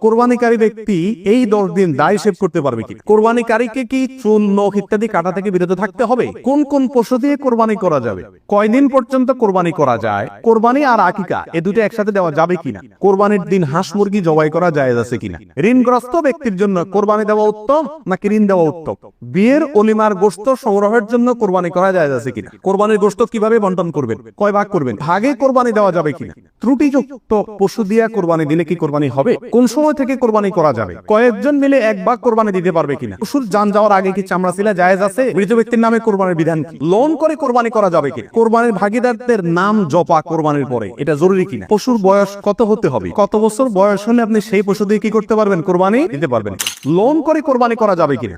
কোরবানিকারী ব্যক্তি এই দশ দিন দায় সেভ করতে পারবে কি? কোরবানিকারীকে কি চুল নখ ইত্যাদি কাটা থেকে বিরত থাকতে হবে? কোন কোন পশু দিয়ে কোরবানি করা যাবে? কয়দিন পর্যন্ত কোরবানি করা যায়? কোরবানি আর আকিকা, এ দুটো একসাথে দেওয়া যাবে কিনা? কোরবানির দিন হাঁস মুরগি জবাই করা যায় আছে কিনা? ঋণগ্রস্ত ব্যক্তির জন্য কোরবানি দেওয়া উত্তম নাকি ঋণ দেওয়া উত্তম? বিয়ের অলিমার গোস্ত সংগ্রহের জন্য কোরবানি করা যায় আছে কিনা? কোরবানির গোস্ত কীভাবে বন্টন করবেন? কয় ভাগ করবেন? ভাগে কোরবানি দেওয়া যাবে কিনা? ত্রুটিযুক্ত পশু দিয়া কোরবানি দিলে কি কোরবানি হবে? কোন সময় থেকে কোরবানি করা যাবে। কয়েকজন মিলে এক ভাগ কোরবানি দিতে পারবে কিনা? পশুর যান যাওয়ার আগে কি চামড়া ছিলা জায়েজ আছে? মৃত ব্যক্তির নামে কোরবানির বিধান কি? লোন করে কোরবানি করা যাবে কি কোরবানির ভাগিদারদের নাম জপা কোরবানির পরে, এটা জরুরি কিনা? পশুর বয়স কত হতে হবে? কত বছর বয়স হলে আপনি সেই পশু দিয়ে কি করতে পারবেন? কোরবানি দিতে পারবেন লোন করে কোরবানি করা যাবে কিনা?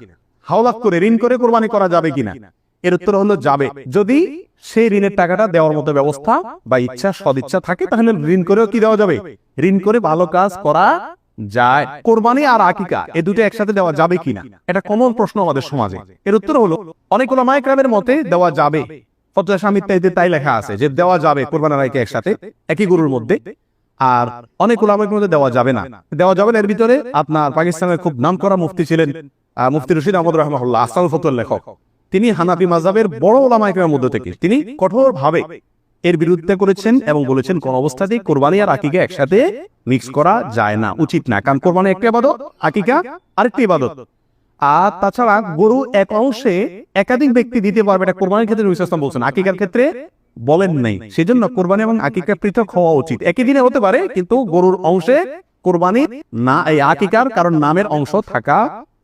হাওলাত করে ঋণ করে কোরবানি করা যাবে কিনা? এর উত্তর হলো যাবে। যদি সেই ঋণের টাকাটা দেওয়ার মতো ব্যবস্থা বা ইচ্ছা, সদিচ্ছা থাকে, তাহলে ঋণ করেও কি দেওয়া যাবে? ঋণ করে ভালো কাজ করা যায় কোরবানি আর আকিকা, এ দুটো একসাথে দেওয়া যাবে কিনা? এটা কমন প্রশ্ন আমাদের সমাজে। এর উত্তর হলো, অনেক মতে দেওয়া যাবে। তাই লেখা আছে যে দেওয়া যাবে কোরবান একসাথে, একই গরুর মধ্যে, আর অনেক মধ্যে দেওয়া যাবে না। দেওয়া যাবে না, এর ভিতরে আপনার পাকিস্তানের খুব নামকরা মুফতি ছিলেন মুফতি রশিদ আহমদ রহমাহুল্লাহ আসাল ফতুয়ার লেখক। তিনি হানাফি মাজাবের বড় ওলামাইকের মধ্যে থেকে, তিনি কঠোর ভাবে এর বিরুদ্ধে করেছেন এবং বলেছেন, কোন অবস্থাতেই কোরবানি আর আকিকা একসাথে মিক্স করা যায় না। উচিত না, কারণ কোরবানি একটা ইবাদত আকিকা আরেকটি ইবাদত আর তাছাড়া গরু এক অংশে একাধিক ব্যক্তি দিতে পারবে, এটা কোরবানির ক্ষেত্রে নবী সাল্লাল্লাহু বলছেন। আকিকার ক্ষেত্রে বলেন নাই। সেজন্য কোরবানি এবং আকিকা পৃথক হওয়া উচিত। একই দিনে হতে পারে, কিন্তু গরুর অংশে কোরবানি না, এই আকিকার কারণ নামের অংশ থাকা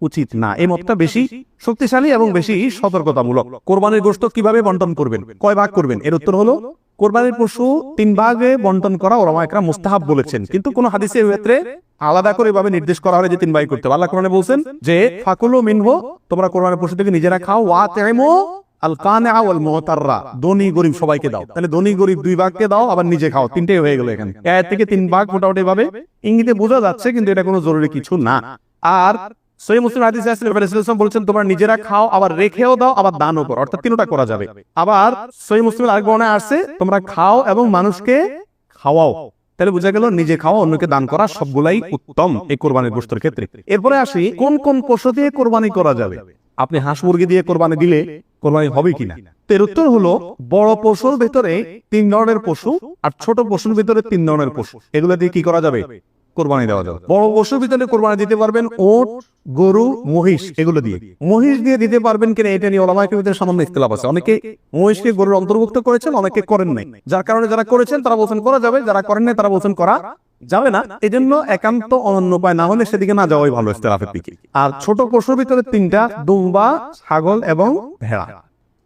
উচিত না। এই মতটা বেশি শক্তিশালী এবং বেশি সতর্কতামূলক। কোরবানির গোষ্ঠ কীভাবে বন্টন করবেন, কয় ভাগ করবেন? এর উত্তর হলো কোরবানির পশু তিন ভাগে বন্টন করা ওলামা একরাম মুস্তাহাব বলেছেন। কিন্তু কোন হাদিসের ক্ষেত্রে আলাদা করে এভাবে নির্দেশ করা হলে যে তিন ভাগ করতে হবে, আল্লাহ কোরআনে বলছেন যে, ফাকুলু মিনহু, তোমরা কোরবানির পশু থেকে নিজেরা খাও ওয়া তাইমু আল কানা গরিব সবাইকে দাও। তাহলে গরিব দুই ভাগকে দাও, আবার নিজে খাও। হয়ে গেল এখানে। থেকে তিন ভাগ মোটামুটি ভাবে ইঙ্গিতে বোঝা যাচ্ছে, কিন্তু এটা কোনো জরুরি কিছু না। আর সহি মুসলিম হাদিস আছে রাসূলুল্লাহ বলেছেন, তোমরা নিজেরা খাও, আবার রেখেও দাও, আবার দানও করো অর্থাৎ তিনটা করা যাবে। আবার সহি মুসলিম আরেক বর্ণায় আসছে, তোমরা খাও এবং মানুষকে খাওয়াও। তাহলে বোঝা গেল, নিজে খাওয়া, অন্যকে দান করা সবগুলাই উত্তম এই কোরবানির গোষ্ঠের ক্ষেত্রে। এরপরে আসি, কোন কোন পশু দিয়ে কোরবানি করা যাবে? আপনি হাঁস মুরগি দিয়ে কোরবানি দিলে কোরবানি হবে কিনা? এর উত্তর হলো, বড় পশুর ভেতরে তিন ধরনের পশু আর ছোট পশুর ভিতরে তিন ধরনের পশু। এগুলো দিয়ে কি করা যাবে? কোরবানি দেওয়া যাবে। বড় পশুর ভিতরে কোরবানি দিতে পারবেন ওট, গরু, মহিষ, এগুলো দিয়ে। মহিষ দিয়ে দিতে পারবেন কিনা এটা নিয়ে ওলামাইকের ভিতরে সামান্য ইখতিলাফ আছে। অনেকে মহিষকে গরুর অন্তর্ভুক্ত করেছেন, অনেকে করেন নাই। যার কারণে যারা করেছেন, তারা বলছেন করা যাবে, যারা করেন নাই, তারা বলছেন করা যাবে না। এজন্য একান্ত অনন্য উপায় না হলে সেদিকে না যাওয়াই ভালো ইখতিলাফের দিকে। আর ছোট পশুর ভিতরে তিনটা, দুম্বা, ছাগল এবং ভেড়া।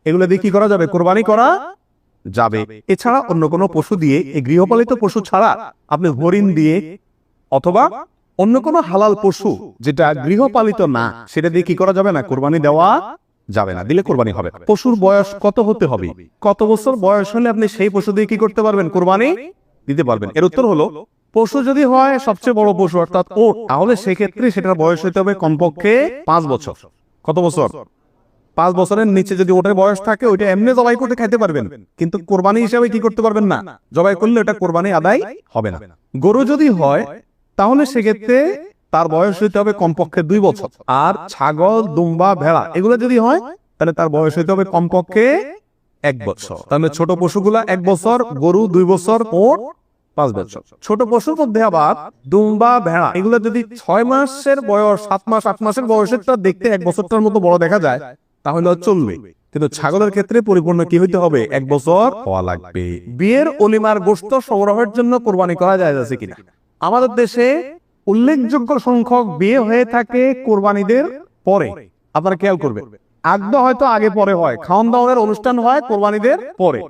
এগুলো দিয়ে কি করা যাবে? কোরবানি করা যাবে। এছাড়া অন্য কোনো পশু দিয়ে, এই গৃহপালিত পশু ছাড়া আপনি হরিণ দিয়ে অথবা অন্য কোনো হালাল পশু যেটা গৃহপালিত না, সেটা দিয়ে কি করা যাবে না? কোরবানি দেওয়া যাবে না। দিলে কোরবানি হবে। পশুর বয়স কত হতে হবে? কত বছর বয়স হলে আপনি সেই পশু দিয়ে কি করতে পারবেন? কোরবানি দিতে পারবেন। এর উত্তর হলো, পশু যদি হয় সবচেয়ে বড় পশু, অর্থাৎ ও তাহলে সেক্ষেত্রে সেটার বয়স হতে হবে কমপক্ষে পাঁচ বছর। কত বছর? পাঁচ বছরের নিচে যদি ওটার বয়স থাকে, ওইটা এমনি জবাই করতে খাইতে পারবেন। কিন্তু কোরবানি হিসাবে কি করতে পারবেন না? জবাই করলে ওটা কোরবানি আদায় হবে না। গরু যদি হয় তাহলে সেক্ষেত্রে তার বয়স হইতে হবে কমপক্ষে দুই বছর। আর ছাগল, দুম্বা, ভেড়া, এগুলো যদি হয়, তাহলে তার বয়স হইতে হবে কমপক্ষে এক বছর। তাহলে ছোট পশুগুলা এক বছর, গরু দুই বছর, মোট পাঁচ বছর। ছোট পশুর মধ্যে আবার দুম্বা, ভেড়া, এগুলো যদি ছয় মাসের বয়স, সাত মাস, আট মাসের বয়সের দেখতে এক বছরটার মতো বড় দেখা যায়, তাহলে চলবে। কিন্তু ছাগলের ক্ষেত্রে পরিপূর্ণ কি হইতে হবে? এক বছর হওয়া লাগবে। বিয়ের অলিমার গোস্ত সংগ্রহের জন্য কোরবানি করা যায় আছে কিনা? আমাদের দেশে উল্লেখযোগ্য সংখ্যক বিয়ে হয়ে থাকে কোরবানিদের পরে। আপনারা খেয়াল করবেন। আগদ হয়তো আগে পরে হয় খাওয়ান দাওয়ানের অনুষ্ঠান হয় কোরবানিদের পরে।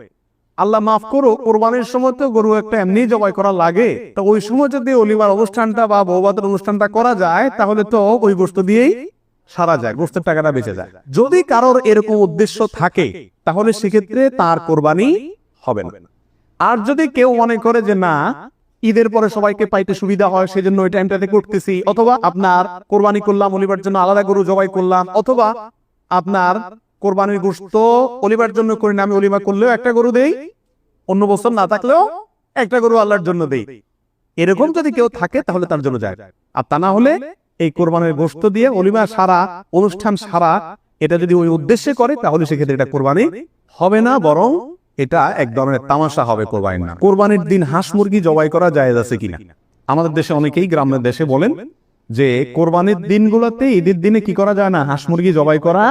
আল্লাহ মাফ করো কোরবানির সময় তো গরু একটা এমনি জবাই করা লাগে। তো ওই সময় যদি অলিমার অনুষ্ঠানটা বা বৌবাদের অনুষ্ঠানটা করা যায়, তাহলে তো ওই গোস্ত দিয়েই সারা যায় গোস্তের টাকাটা বেঁচে যায়। যদি কারোর এরকম উদ্দেশ্য থাকে, তাহলে সেক্ষেত্রে তার কোরবানি হবে না। আর যদি কেউ মনে করে যে না ঈদের পরে সবাইকে পাইতে সুবিধা হয়, সেজন্য ওই টাইমটাতে করতেছি। অথবা আপনার কোরবানি করলাম, অলিবার জন্য আলাদা গরু জবাই করলাম, অথবা আপনার কোরবানির গোস্ত অলিবার জন্য করি না, আমি অলিমা করলেও একটা গরু দেই, অন্য বছর না থাকলেও একটা গরু আল্লাহর জন্য দেই। এরকম যদি কেউ থাকে, তাহলে তার জন্য যায়। আর তা না হলে এই কোরবানের গোস্ত দিয়ে অলিমা সারা, অনুষ্ঠান সারা, এটা যদি ওই উদ্দেশ্যে করে, তাহলে সেক্ষেত্রে এটা কোরবানি হবে না, বরং এটা এক ধরনের তামাশা হবে কোরবানির না কোরবানির দিন হাঁস মুরগি জবাই করা জায়েজ আছে কিনা? আমাদের দেশে অনেকেই গ্রামের দেশে বলেন যে কোরবানির দিনগুলোতে ঈদের দিনে কি করা যায় না? হাঁস মুরগি জবাই করা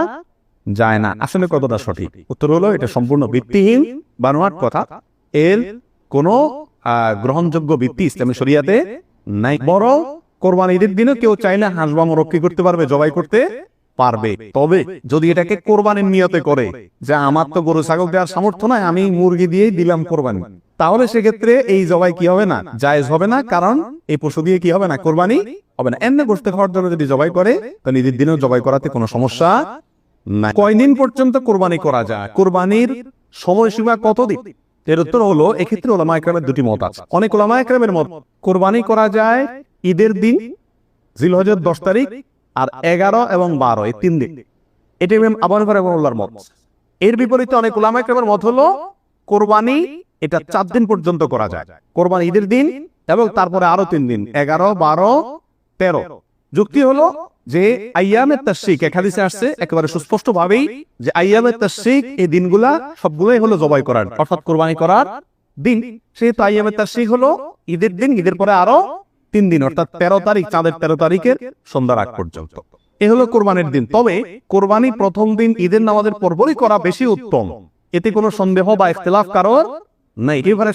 যায় না। আসলে কতটা সঠিক? উত্তর হলো এটা সম্পূর্ণ ভিত্তিহীন বানোয়াট কথা। এর কোনো গ্রহণযোগ্য ভিত্তি ইসলামী শরিয়াতে নাই। বড় কোরবানি ঈদের দিনে কেউ চাইলে হাঁস বা মোরগ কি করতে পারবে জবাই করতে। পারবে। তবে যদি এটাকে কোরবানির নিয়তে করে, যে আমার তো গরু, ছাগল দেওয়ার সামর্থ্য নাই, আমি মুরগি দিয়েই দিলাম কোরবানি। তাহলে সেক্ষেত্রে এই জবাই কি হবে না? জায়েজ হবে না, কারণ এই পশু দিয়ে কি হবে না? কোরবানি হবে না। এমনি গোষ্ঠী খাওয়ার জন্য যদি জবাই করে তাহলে ঈদের দিনেও জবাই করাতে কোনো সমস্যা নাই। কয়দিন পর্যন্ত কোরবানি করা যায়? কোরবানির সময়সীমা কতদিন? এর উত্তর হলো, এক্ষেত্রে ওলামা একরামের দুটি মত আছে। অনেক ওলামা একরামের মত, কোরবানি করা যায় ঈদের দিন জিলহজের দশ তারিখ আর এগারো এবং বারো, এই তিন দিন এটি মত। এর বিপরীতে অনেক মত হলো, কোরবানি এটা চার দিন পর্যন্ত করা যায়। কোরবানি ঈদের দিন এবং তারপরে আরও তিন দিন, এগারো, বারো, তেরো। যুক্তি হলো যে আইয়ামের তাশরিক, এক আসছে, একেবারে সুস্পষ্ট ভাবেই যে আইয়ামের তাশরিক এই দিনগুলা সবগুলোই হলো জবাই করার, অর্থাৎ কোরবানি করার দিন। সেহেতু আইয়ামের তাশরিক হলো ঈদের দিন, ঈদের পরে আরও তিন দিন, অর্থাৎ তেরো তারিখ, চাঁদের তেরো তারিখের সন্ধ্যার আগ পর্যন্ত। এ হলো কোরবানির দিন। তবে কোরবানি প্রথম দিন ঈদের নামাজের পরপরই করা বেশি উত্তম। এতে কোনো সন্দেহ বা ইখতিলাফ কারণ নাই। এবারে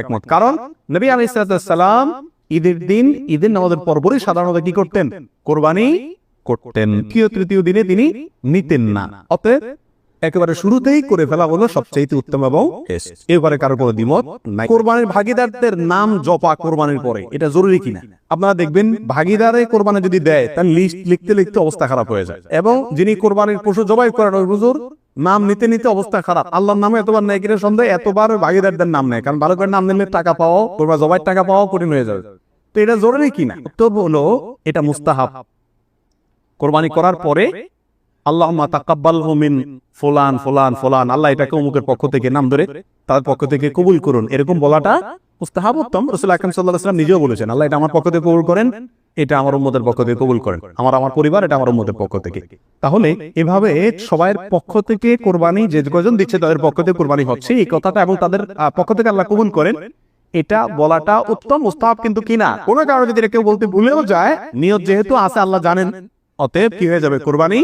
একমত। কারণ নবী আলাইহিস সালাম ঈদের দিন, ঈদের নামাজের পরপরই সাধারণত কি করতেন? কোরবানি করতেন। তৃতীয় দিনে তিনি নিতেন না। অতএব একেবারে শুরুতেই করে ফেলা হলো সবচেয়ে উত্তম এবং এবারে কারও কোনো দ্বিমত নাই। কোরবানির ভাগিদারদের নাম জপা কোরবানির পরে। এটা জরুরি কিনা? আপনারা দেখবেন ভাগিদারে কোরবানি যদি দেয়, তার লিস্ট লিখতে লিখতে অবস্থা খারাপ হয়ে যায়। এবং যিনি কোরবানির পশু জবাই করেন, ওই হুজুর নাম নিতে নিতে অবস্থা খারাপ। আল্লাহর নামে এতবার নেয় কিনা সন্দেহ এতবার ভাগিদারদের নাম নেয়। কারণ ভালো করে নাম নিলে টাকা পাওয়া কোরবা জবাই টাকা পাওয়া কঠিন হয়ে যাবে। তো এটা জরুরি কিনা? উত্তর হলো, এটা মুস্তাহাব। কোরবানি করার পরে আল্লাহ তাকাব্বাল মিন ফুলান ফুলান ফুলান। আল্লাহ এটাকে অমুকের পক্ষ থেকে নাম ধরে তার পক্ষ থেকে কবুল করুন। এরকম বলাটা রসুল আকরম নিজেও বলেছেন, আল্লাহ এটা আমার পক্ষ থেকে কবুল করেন, এটা আমার উম্মতের পক্ষ থেকে কবুল করেন। আমার আমার পরিবার, এটা আমার উম্মতের পক্ষ থেকে। তাহলে এভাবে সবাইয়ের পক্ষ থেকে কোরবানি, যে কজন দিচ্ছে তাদের পক্ষ থেকে কোরবানি হচ্ছে, এই কথাটা এবং তাদের পক্ষ থেকে আল্লাহ কবুল করেন, এটা বলাটা উত্তম, মুস্তাহাব কিন্তু কিনা কোনো কারণে যদি কেউ বলতে ভুলেও যায়, নিয়ত যেহেতু আছে, আল্লাহ জানেন, অতএব কি হয়ে যাবে? কোরবানি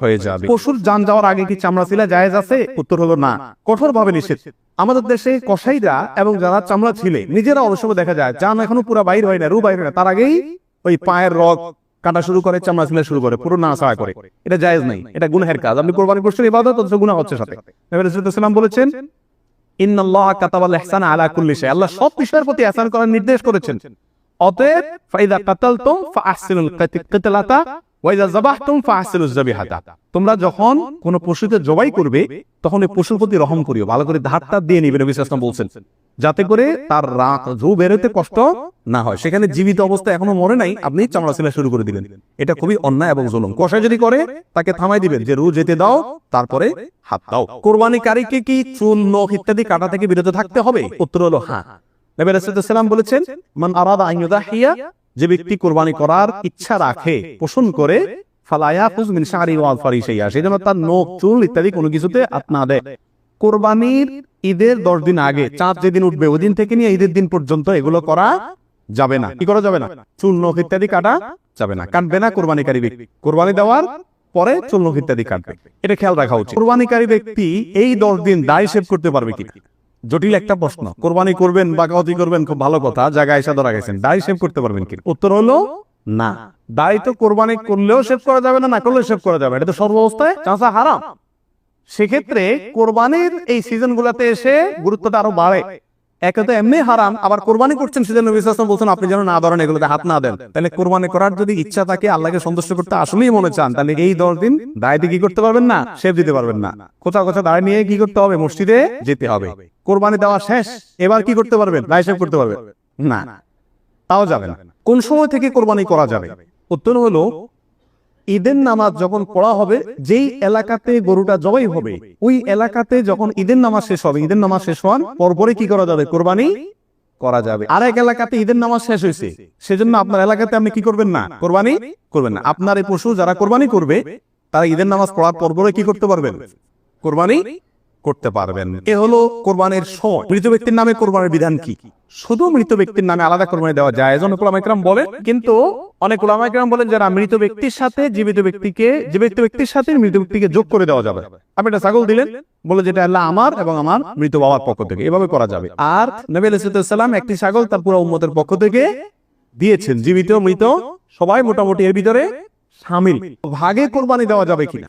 হয়ে যাবে। পশুর যান যাওয়ার আগে কি চামড়া জায়েজ আছে? উত্তর হলো না। কঠোর ভাবে নিষেধ। আমাদের দেশে কসাইরা এবং যারা চামড়া ছিলে, নিজেরা সময় দেখা যায়, যান এখনও পুরো বাইর হয় না, রু বাইর হয় না। তার আগেই ওই পায়ের রগ কাটা শুরু করে চামড়া শুরু করে, পুরো করে। এটা জায়েজ নাই, এটা গুনাহের কাজ। আপনি কোরবানি করছেন ইবাদত, অথচ গুনাহ হচ্ছে সাথে। বলেছেন, ইন্নাল্লাহ কাতাবাল ইহসান আলা কুল্লি শাই আল্লাহ সব বিষয়ের প্রতি ইহসান করার নির্দেশ করেছেন। অতএব, ফাইদা কাতালতুম ওয়া ইযা যাবাহতুম ফাআহসিনুজ যাবিহাতা তোমরা যখন কোন পশুকে জবাই করবে, তখন এই পশুর প্রতি রহম করিও। ভালো করে ধারটা দিয়ে নিবে, নবী সাল্লাল্লাহু বলছেন। যাতে করে তার রাত জু বেরোতে কষ্ট না হয়। সেখানে জীবিত অবস্থা এখনও মরে নাই, আপনি চামড়া ছিলা শুরু করে দিলেন। এটা খুবই অন্যায় এবং জুলুম। কষাই যদি করে, তাকে থামাই দিবেন। যে রু যেতে দাও, তারপরে হাত দাও। কোরবানিকারীকে কি চুল নখ ইত্যাদি কাটা থেকে বিরত থাকতে হবে? উত্তর হলো হ্যাঁ। নবী রাসূলুল্লাহ বলেছেন, মান আরাদা আন ইউদাহিয়া যে ব্যক্তি কোরবানি করার ইচ্ছা রাখে, পোষণ করে ঈদের পর্যন্ত এগুলো করা যাবে না। কি করা যাবে না? চুল ইত্যাদি কাটা যাবে না। কাটবে না কোরবানিকারী ব্যক্তি। কোরবানি দেওয়ার পরে চুল, নখ ইত্যাদি কাটবে। এটা খেয়াল রাখা উচিত। কোরবানিকারী ব্যক্তি এই দশ দিন দায় সেভ করতে পারবে কি জটিল একটা প্রশ্ন। কোরবানি করবেন বা কাউতি করবেন খুব ভালো কথা জায়গায় এসে ধরা গেছেন। দায় সেভ করতে পারবেন কি উত্তর হলো না। দায়ী তো কোরবানি করলেও সেভ করা যাবে না না করলেও সেভ করা যাবে এটা তো সর্বাবস্থায় চাষা হারাম। সেক্ষেত্রে কোরবানির এই সিজন গুলাতে এসে গুরুত্বটা আরও বাড়ে। একে তো এমনি হারাম, আবার কোরবানি করছেন সেজন্য বলছেন, আপনি যেন না ধরেন, এগুলোতে হাত না দেন। তাহলে কোরবানি করার যদি ইচ্ছা থাকে, আল্লাহকে সন্তুষ্ট করতে আসলেই মনে চান, তাহলে এই দশ দিন কি করতে পারবেন না? দিতে পারবেন না। কোথাও কোথাও দাঁড়িয়ে নিয়ে কি করতে হবে? মসজিদে যেতে হবে। কোরবানি দেওয়া শেষ, এবার কি করতে পারবেন? দায় সেভ করতে পারবেন? না। তাও যাবে না। কোন সময় থেকে কোরবানি করা যাবে? উত্তর হলো ঈদের নামাজ যখন পড়া হবে, যেই এলাকাতে গরুটা জবাই হবে, ওই এলাকাতে যখন ঈদের নামাজ শেষ হবে, ঈদের নামাজ শেষ হওয়ার পরপরে কি করা যাবে? কোরবানি করা যাবে। আর এক এলাকাতে ঈদের নামাজ শেষ হয়েছে, সেজন্য আপনার এলাকাতে আপনি কি করবেন না? কোরবানি করবেন না। আপনার এই পশু যারা কোরবানি করবে, তারা ঈদের নামাজ পড়ার পরপরে কি করতে পারবেন? কোরবানি করতে পারবেন। এ হলো কোরবানির সময়। মৃত ব্যক্তির নামে কোরবানির বিধান কি? শুধু মৃত ব্যক্তির নামে আলাদা কোরবানি দেওয়া যায়, এজন্য ওলামা ইকরাম বলেন কিন্তু অনেক ওলামা ইকরাম বলেন যারা মৃত ব্যক্তির সাথে জীবিত ব্যক্তিকে জীবিত ব্যক্তির সাথে মৃত ব্যক্তিকে যোগ করে দেওয়া যাবে। আপনি একটা ছাগল দিলেন, বলে যেটা আল্লাহ আমার এবং আমার মৃত বাবার পক্ষ থেকে। এভাবে করা যাবে। আর নবী আলাইহিসসালাম একটি ছাগল তার পুরো উম্মতের পক্ষ থেকে দিয়েছেন। জীবিত, মৃত, সবাই মোটামুটি এর ভিতরে সামিল। ভাগে কোরবানি দেওয়া যাবে কিনা?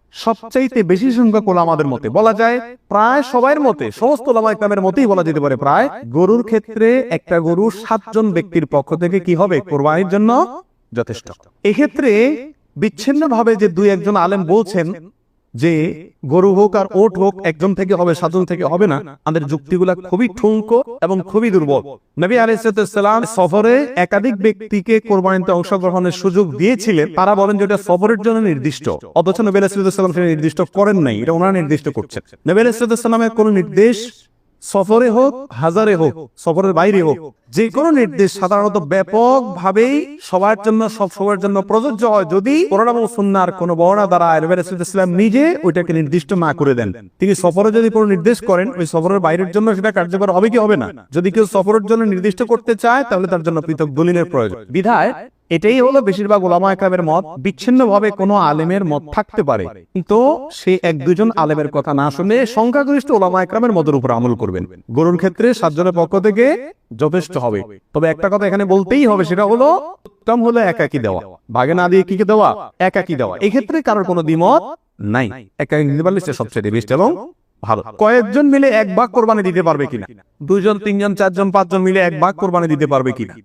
সবচাইতে বেশি সংখ্যক ওলামাদের মতে বলা যায় প্রায় সবার মতে সমস্ত ওলামা ইকরামের মতেই বলা যেতে পারে প্রায়। গরুর ক্ষেত্রে একটা গরু সাতজন ব্যক্তির পক্ষ থেকে কি হবে কোরবানির জন্য? যথেষ্ট। এক্ষেত্রে বিচ্ছিন্ন ভাবে যে দুই একজন আলেম বলছেন যে গরু হোক আর ওট হোক একজন থেকে হবে সাতজন থেকে হবে না। আমাদের যুক্তিগুলা খুবই ঠুঙ্ক এবং খুবই দুর্বল। নবী আলাইসালাম সফরে একাধিক ব্যক্তিকে কোরবানিতে অংশগ্রহণের সুযোগ দিয়েছিলেন। তারা বলেন যে, এটা সফরের জন্য নির্দিষ্ট। অথচ নবী আলাইসালাম নির্দিষ্ট করেন নাই, এটা ওনারা নির্দিষ্ট করছেন। নবী আলাইসালামের কোন নির্দেশ সফরে হোক, হাজারে হোক, সফরের বাইরে হোক, যে কোনো নির্দেশ সাধারণত ব্যাপক ভাবেই সবার জন্য, সব সবার জন্য প্রযোজ্য হয় যদি সুন্নার কোন বর্ণা দ্বারা নিজে ওইটাকে নির্দিষ্ট না করে দেন। তিনি সফরে যদি কোনো নির্দেশ করেন, ওই সফরের বাইরের জন্য সেটা কার্যকর হবে কি হবে না? যদি কেউ সফরের জন্য নির্দিষ্ট করতে চায়, তাহলে তার জন্য পৃথক দলিলের প্রয়োজন। বিধায় এটাই হলো বেশিরভাগ ওলামা একরামের মত, বিচ্ছিন্নভাবে কোনো আলেমের মত থাকতে পারে। কিন্তু সে এক দুজন আলেমের কথা না শুনে সংখ্যাগরিষ্ঠ ওলামা একরামের মতের উপর আমল করবেন। গরুর ক্ষেত্রে সাতজনের পক্ষ থেকে যথেষ্ট হবে। তবে একটা কথা এখানে বলতেই হবে, সেটা হলো উত্তম হলো একাকি দেওয়া। ভাগে না দিয়ে কি কি দেওয়া? একাকি দেওয়া। এক্ষেত্রে কারোর কোনো দ্বিমত নাই। একাকি দিতে পারলে সে সবচেয়ে বেস্ট এবং ভালো। কয়েকজন মিলে এক ভাগ কোরবানি দিতে পারবে কিনা? দুইজন, তিনজন, চারজন, পাঁচজন মিলে এক ভাগ কোরবানি দিতে পারবে কিনা?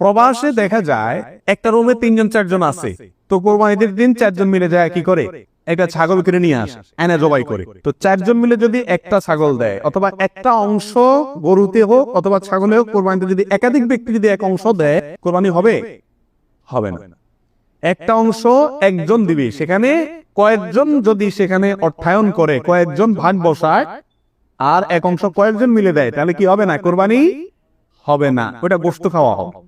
প্রবাসে দেখা যায়, একটা রুমে তিনজন, চারজন আছে। তো কোরবানিদের দিন চারজন মিলে যায় কি করে? একটা ছাগল কিনে নিয়ে আসে, এনে জবাই করে। তো চারজন মিলে যদি একটা ছাগল দেয়, অথবা একটা অংশ গরুতে হোক, অথবা ছাগলে হোক, কোরবানিতে যদি একাধিক ব্যক্তি যদি এক অংশ দেয়, কোরবানি হবে? হবে না। একটা অংশ একজন দিবে, সেখানে কয়েকজন যদি সেখানে অর্থায়ন করে, কয়েকজন ভাগ বসায়, আর এক অংশ কয়েকজন মিলে দেয়, তাহলে কি হবে না? কোরবানি হবে না। ওটা গোস্ত খাওয়া হবে।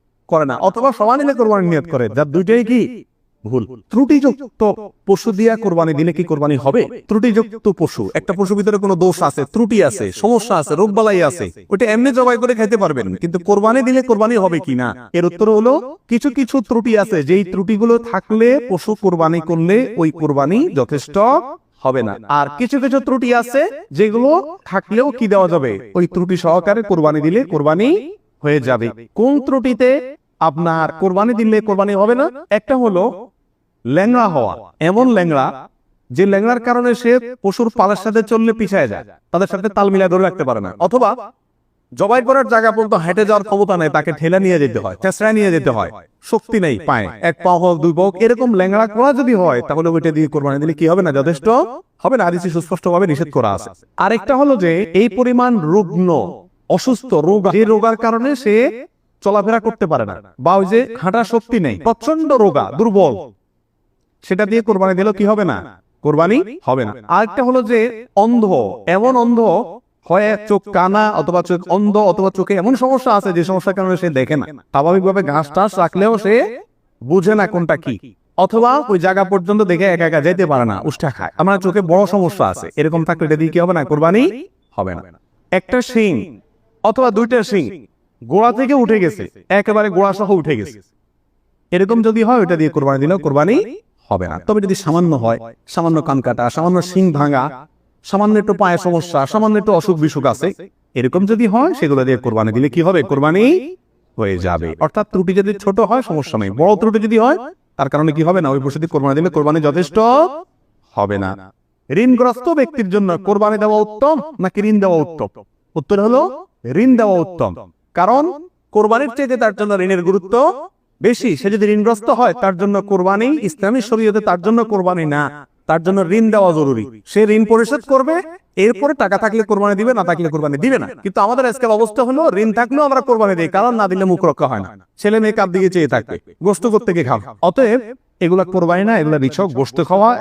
করে না, অথবা সবাই মিলে কোরবানির নিয়ত করে, যার দুইটাই কি ভুল? ত্রুটিযুক্ত পশু দিয়া কোরবানি দিলে কি কোরবানি হবে? ত্রুটিযুক্ত পশু, একটা পশু ভিতরে কোনো দোষ আছে, ত্রুটি আছে, সমস্যা আছে, রোগবালাই আছে ওটা এমনি জবাই করে খাইতে পারবেন, কিন্তু কোরবানি দিলে কোরবানি হবে কি না? এর উত্তর হলো, কিছু কিছু ত্রুটি আছে, যেই ত্রুটিগুলো থাকলে পশু কোরবানি করলে ওই কোরবানি যথেষ্ট হবে না। আর কিছু কিছু ত্রুটি আছে, যেগুলো থাকলেও কি দেওয়া যাবে? ওই ত্রুটি সহকারে কোরবানি দিলে কোরবানি হয়ে যাবে। কোন ত্রুটিতে আপনার কোরবানি দিলে কোরবানি হবে না? একটা হলো ল্যাংড়া হওয়া। এমন ল্যাংড়া যে ল্যাংড়ার কারণে সে পশুর পালের সাথে চললে পিছায় যায়। তাদের সাথে তাল মিলায় ধরে রাখতে পারে না। অথবা জবাই করার জায়গা পর্যন্ত হেঁটে যাওয়ার ক্ষমতা নেই, তাকে ঠেলে নিয়ে যেতে হয় চেষ্টায় নিয়ে যেতে হয়। শক্তি নেই, পায়। এক পা হোক, দুই পা হোক, এরকম ল্যাংড়া করা যদি হয়, তাহলে ওইটা দিয়ে কোরবানি দিলে কি হবে না? যথেষ্ট হবে না? আদিসি সুস্পষ্ট ভাবে নিষেধ করা আছে। আরেকটা হলো যে, এই পরিমাণ রুগ্ন, অসুস্থ রোগ, যে রোগার কারণে সে চলাফেরা করতে পারে না। বা ওই যে হাঁটা শক্তি নেই প্রচণ্ড রোগা, দুর্বল। সেটা দিয়ে কোরবানি দিলেও কি হবে না? কোরবানি হবে না। আরেকটা হলো যে অন্ধ, এমন অন্ধ, হয় চোখ কানা অথবা চোখ অন্ধ অথবা চোখে এমন সমস্যা আছে যে সমস্যার কারণে সে দেখে না। স্বাভাবিকভাবে ঘাস টাস রাখলেও সে বুঝে না কোনটা কি। অথবা ওই জায়গা পর্যন্ত দেখে একা একা যেতে পারে না উষ্টা খায়। আমার চোখে বড় সমস্যা আছে। এরকম থাকলে এটা দিয়ে কি হবে না? কোরবানি হবে না। একটা শিং অথবা দুইটা শিং গোড়া থেকে উঠে গেছে। একেবারে গোড়া সহ উঠে গেছে। এরকম যদি হয় ওটা দিয়ে কোরবানি দিলেও কোরবানি হবে না। তবে যদি সামান্য হয় সামান্য কান কাটা সামান্য শিং ভাঙা সামান্য একটু পায়ে সমস্যা সামান্য একটু অসুখ বিসুখ আছে। এরকম যদি হয় সেগুলো দিয়ে কোরবানি দিলে কি হবে? কোরবানি হয়ে যাবে। অর্থাৎ ত্রুটি যদি ছোট হয় সমস্যা নেই। বড় ত্রুটি যদি হয় তার কারণে কি হবে না? ওই পশু দিয়ে কোরবানি দিলে কোরবানি যথেষ্ট হবে না। ঋণগ্রস্ত ব্যক্তির জন্য কোরবানি দেওয়া উত্তম নাকি ঋণ দেওয়া উত্তম? উত্তর হলো ঋণ দেওয়া উত্তম। কারণ কোরবানির চাইতে তার জন্য ঋণের গুরুত্ব বেশি। সে যদি ঋণগ্রস্ত হয় তার জন্য কোরবানি ইসলামী শরীয়তে তার জন্য কোরবানি না। তার জন্য ঋণ দেওয়া জরুরি। সে ঋণ পরিশোধ করবে এরপরে টাকা থাকলে কোরবানি দিবে না থাকলে কোরবানি দিবে না। কিন্তু আমাদের আজকাল অবস্থা হলো ঋণ থাকলেও আমরা কোরবানি দিই কারণ না দিলে মুখ রক্ষা হয় না। ছেলে মেয়ে কাপ দিকে চেয়ে থাকবে গোস্ত করতে গিয়ে খাও। অতএব এগুলা কোরবানি না এগুলা রিছক গোস্ত খাওয়া